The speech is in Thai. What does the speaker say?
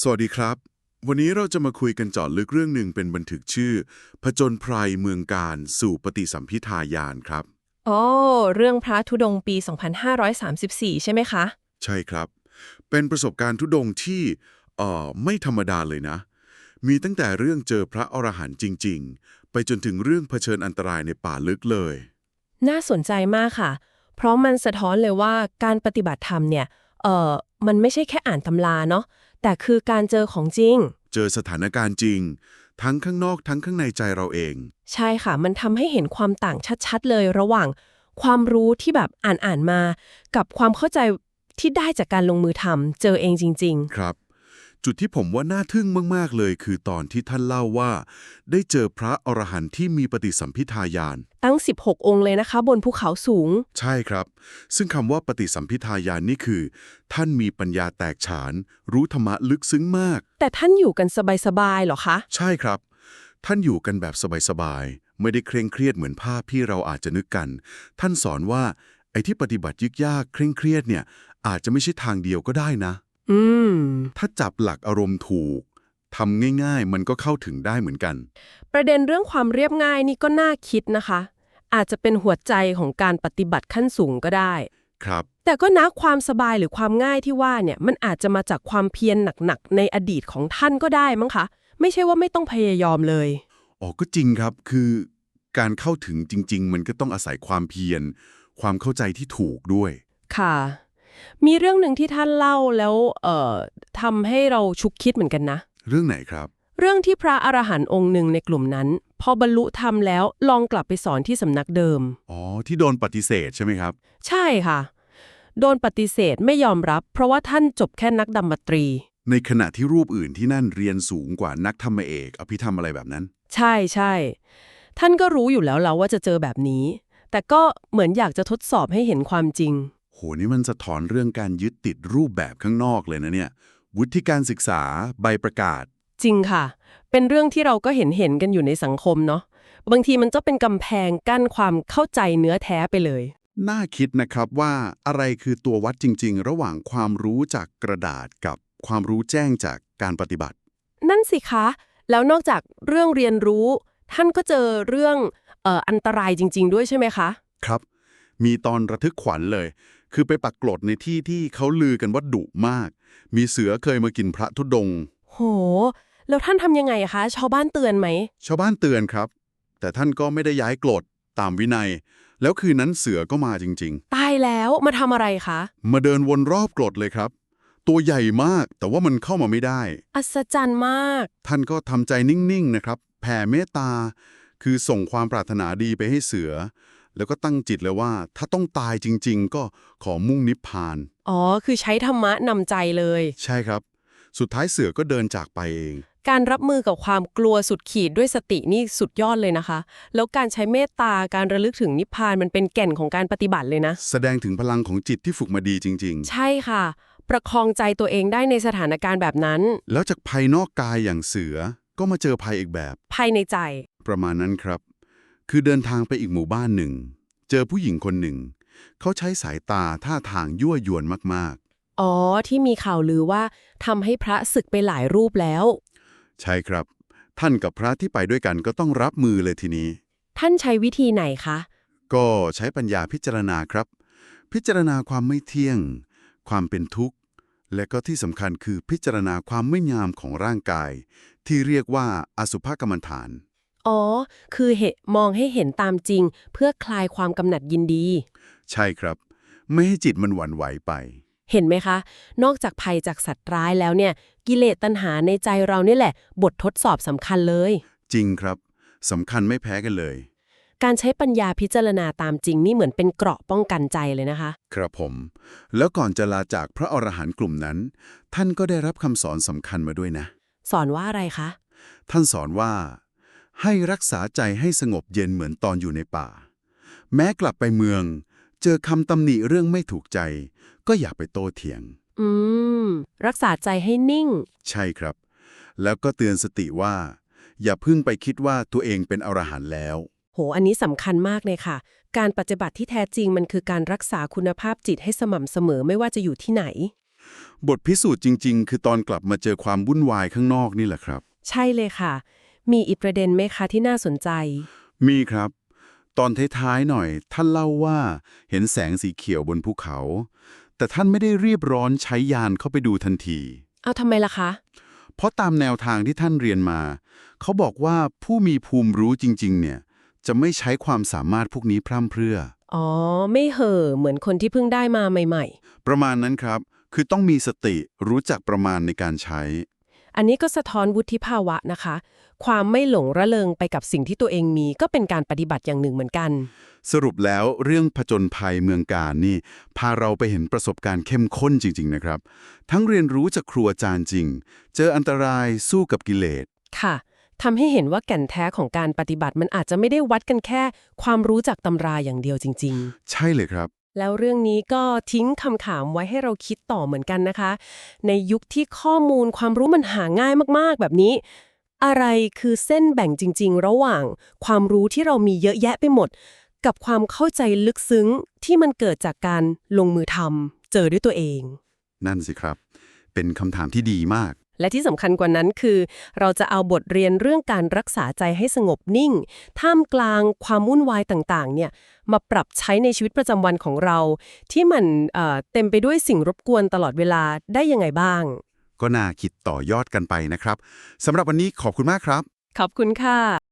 สวัสดีครับ วันนี้เราจะมาคุยกันเจาะลึกเรื่องหนึ่งเป็นบันทึกชื่อ ผจญภัยเมืองการสู่ปฏิสัมพิทายานครับ โอ้ เรื่องพระธุดงค์ปี 2534 ใช่ไหมคะ ใช่ครับ เป็นประสบการณ์ทุดงค์ที่เอ่อไม่ธรรมดาเลยนะ มีตั้งแต่เรื่องเจอพระอรหันต์จริง ๆ ไปจนถึงเรื่องเผชิญอันตรายในป่าลึกเลย น่าสนใจมากค่ะ เพราะมันสะท้อนเลยว่าการปฏิบัติธรรมเนี่ย เอ่อ มันไม่ใช่แค่อ่านตำราเนาะ แต่คือการเจอของจริง เจอสถานการณ์จริง ทั้งข้างนอกทั้งข้างในใจเราเอง ใช่ค่ะ มันทำให้เห็นความต่างชัดๆ เลยระหว่าง ความรู้ที่แบบอ่านอ่านๆมา กับความเข้าใจที่ได้จากการลงมือทำเจอเองจริงครับ จุดที่ผมว่าน่าทึ่งมาก ๆ เลย คือตอนที่ท่านเล่าว่า ได้เจอพระอรหันต์ที่มีปฏิสัมพิทายานๆตั้ง 16 องค์เลยนะคะ บนภูเขาสูง ใช่ครับ ซึ่งคำว่าปฏิสัมพิทายานนี่คือ ท่านมีปัญญาแตกฉาน รู้ธรรมะลึกซึ้งมาก แต่ท่านอยู่กันสบายๆเหรอคะ ใช่ครับ ท่านอยู่กันแบบสบาย ๆ ไม่ได้เคร่งเครียดเหมือนภาพที่เราอาจจะนึกกัน ท่านสอนว่าไอ้ที่ปฏิบัติยึกยากเคร่งเครียดเนี่ยอาจจะไม่ใช่ทางเดียวก็ได้นะ อืม ถ้าจับหลักอารมณ์ถูกทำง่ายๆ มันก็เข้าถึงได้เหมือนกัน ประเด็นเรื่องความเรียบง่ายนี่ก็น่าคิดนะคะ อาจจะเป็นหัวใจของการปฏิบัติขั้นสูงก็ได้ ครับ แต่ก็นะความสบายหรือความง่ายที่ว่าเนี่ยมันอาจจะมาจากความเพียรหนักๆ ในอดีตของท่านก็ได้มั้งคะ ไม่ใช่ว่าไม่ต้องพยายามเลย อ๋อก็จริงครับคือการเข้าถึงจริง ๆ มันก็ต้องอาศัยความเพียร ความเข้าใจที่ถูกด้วย ค่ะ มีเรื่องหนึ่งที่ท่านเล่าแล้วเอ่อทำให้เราชุกคิดเหมือนกันนะ เรื่องไหนครับ เรื่องที่พระอรหันต์องค์หนึ่งในกลุ่มนั้น พอบรรลุธรรมแล้วลองกลับไปสอนที่สำนักเดิม อ๋อ ที่โดนปฏิเสธใช่ไหมครับ ใช่ค่ะ โดนปฏิเสธไม่ยอมรับ เพราะว่าท่านจบแค่นักดำตรี ในขณะที่รูปอื่นที่นั่นเรียนสูงกว่านักธรรมเอก อภิธรรมอะไรแบบนั้น ใช่ใช่ท่านก็รู้อยู่แล้วแล้วว่าจะเจอแบบนี้ แต่ก็เหมือนอยากจะทดสอบให้เห็นความจริง โหนี่มันสะท้อนเรื่องการยึดติดรูปแบบข้างนอกเลยนะเนี่ย วุฒิการศึกษาใบประกาศ จริงค่ะ เป็นเรื่องที่เราก็เห็นเห็นกันอยู่ในสังคมเนาะบางทีมันจะเป็นกำแพงกั้นความเข้าใจเนื้อแท้ไปเลย น่าคิดนะครับว่าอะไรคือตัววัดจริง ๆ ระหว่างความรู้จากกระดาษกับความรู้แจ้งจากการปฏิบัติ นั่นสิคะ แล้วนอกจากเรื่องเรียนรู้ ท่านก็เจอเรื่องเอ่ออันตรายจริง ๆ ด้วยใช่ไหมคะ ครับ มีตอนระทึกขวัญเลย คือไปปักกลดในที่ที่เขาลือกันว่าดุมาก มีเสือเคยมากินพระธุดงค์โห แล้วท่านทำยังไงอะคะ ชาวบ้านเตือนไหม ชาวบ้านเตือนครับ แต่ท่านก็ไม่ได้ย้ายกลดตามวินัย แล้วคืนนั้นเสือก็มาจริง ตายแล้วมาทำอะไรคะ ๆ มาเดินวนรอบกลดเลยครับ ตัวใหญ่มากแต่ว่ามันเข้ามาไม่ได้ อัศจรรย์มาก ท่านก็ทำใจนิ่ง ๆ นะครับ แผ่เมตตา คือส่งความปรารถนาดีไปให้เสือ แล้วก็ตั้งจิตเลยว่า ถ้าต้องตายจริง ๆ ก็ขอมุ่งนิพพาน อ๋อ คือใช้ธรรมะนำใจเลย ใช่ครับ สุดท้ายเสือก็เดินจากไปเอง การรับมือกับความกลัวสุดขีดด้วยสตินี่สุดยอดเลยนะคะ แล้วการใช้เมตตาการระลึกถึงนิพพานมันเป็นแก่นของการปฏิบัติเลยนะ แสดงถึงพลังของจิตที่ฝึกมาดีจริงใช่ค่ะ ประคองใจตัวเองได้ในสถานการณ์แบบนั้นๆแล้วจากภายนอกกายอย่างเสือก็มาเจอภัยอีกแบบ ภายในใจ ประมาณนั้นครับ คือเดินทางไปอีกหมู่บ้านหนึ่ง เจอผู้หญิงคนหนึ่ง เขาใช้สายตาท่าทางยั่วยวนมากอ๋อ ที่มีข่าวลือว่าทำให้พระศึกไปหลายรูปแล้วๆใช่ครับ ท่านกับพระที่ไปด้วยกันก็ต้องรับมือเลยทีนี้ ท่านใช้วิธีไหนคะ ก็ใช้ปัญญาพิจารณาครับ พิจารณาความไม่เที่ยง ความเป็นทุกข์ และก็ที่สำคัญคือพิจารณาความไม่งามของร่างกาย ที่เรียกว่าอสุภกรรมฐาน อ๋อ คือเหมองให้เห็นตามจริง เพื่อคลายความกำหนัดยินดี ใช่ครับ ไม่ให้จิตมันหวั่นไหวไป เห็นไหมคะ นอกจากภัยจากสัตว์ร้ายแล้วเนี่ย กิเลสตัณหาในใจเรานี่แหละ บททดสอบสำคัญเลย จริงครับสำคัญไม่แพ้กันเลย การใช้ปัญญาพิจารณาตามจริงนี่เหมือนเป็นเกราะป้องกันใจเลยนะคะ ครับผม แล้วก่อนจะลาจากพระอรหันต์กลุ่มนั้น ท่านก็ได้รับคำสอนสำคัญมาด้วยนะ สอนว่าอะไรคะ ท่านสอนว่า ให้รักษาใจให้สงบเย็นเหมือนตอนอยู่ในป่า แม้กลับไปเมือง เจอคำตำหนิเรื่องไม่ถูกใจ ก็อย่าไปโต้เถียง อืม รักษาใจให้นิ่ง ใช่ครับ แล้วก็เตือนสติว่า อย่าเพิ่งไปคิดว่าตัวเองเป็นอรหันต์แล้ว โห อันนี้สำคัญมากเลยค่ะ การปฏิบัติที่แท้จริงมันคือการรักษาคุณภาพจิตให้สม่ำเสมอไม่ว่าจะอยู่ที่ไหน บทพิสูจน์จริง ๆ คือตอนกลับมาเจอความวุ่นวายข้างนอกนี่แหละครับ ใช่เลยค่ะ มีอีกประเด็นไหมคะที่น่าสนใจ มีครับ ตอนท้ายๆหน่อย ท่านเล่าว่าเห็นแสงสีเขียวบนภูเขา แต่ท่านไม่ได้รีบร้อนใช้ยานเข้าไปดูทันที เอาทำไมล่ะคะ เพราะตามแนวทางที่ท่านเรียนมา เขาบอกว่าผู้มีภูมิรู้จริง ๆ เนี่ย จะไม่ใช้ความสามารถพวกนี้พร่ำเพรื่อ อ๋อ ไม่เห่อเหมือนคนที่เพิ่งได้มาใหม่ประมาณนั้นครับ คือต้องมีสติรู้จักประมาณในการใช้ๆ อันนี้ก็สะท้อนวุฒิภาวะนะคะ ความไม่หลงระเริงไปกับสิ่งที่ตัวเองมี ก็เป็นการปฏิบัติอย่างหนึ่งเหมือนกัน สรุปแล้วเรื่องผจญภัยเมืองการนี่ พาเราไปเห็นประสบการณ์เข้มข้นจริง ๆ นะครับ ทั้งเรียนรู้จากครูอาจารย์จริง เจออันตรายสู้กับกิเลส ค่ะทำให้เห็นว่าแก่นแท้ของการปฏิบัติมันอาจจะไม่ได้วัดกันแค่ ความรู้จากตำราอย่างเดียวจริง ๆ ใช่เลยครับ แล้วเรื่องนี้ก็ทิ้งคำถามไว้ให้เราคิดต่อเหมือนกันนะคะ ในยุคที่ข้อมูลความรู้มันหาง่ายมากๆ แบบนี้ อะไรคือเส้นแบ่งจริง ๆ ระหว่าง ความรู้ที่เรามีเยอะแยะไปหมด กับความเข้าใจลึกซึ้งที่มันเกิดจากการลงมือทำเจอด้วยตัวเอง นั่นสิครับ เป็นคำถามที่ดีมาก และที่สำคัญกว่านั้นคือ เราจะเอาบทเรียนเรื่องการรักษาใจให้สงบนิ่ง ท่ามกลางความวุ่นวายต่างๆ เนี่ยมาปรับใช้ในชีวิตประจำวันของเรา ที่มันเอ่อเต็มไปด้วยสิ่งรบกวนตลอดเวลาได้ยังไงบ้าง ก็น่าคิดต่อยอดกันไปนะครับสำหรับวันนี้ขอบคุณมากครับ ขอบคุณค่ะ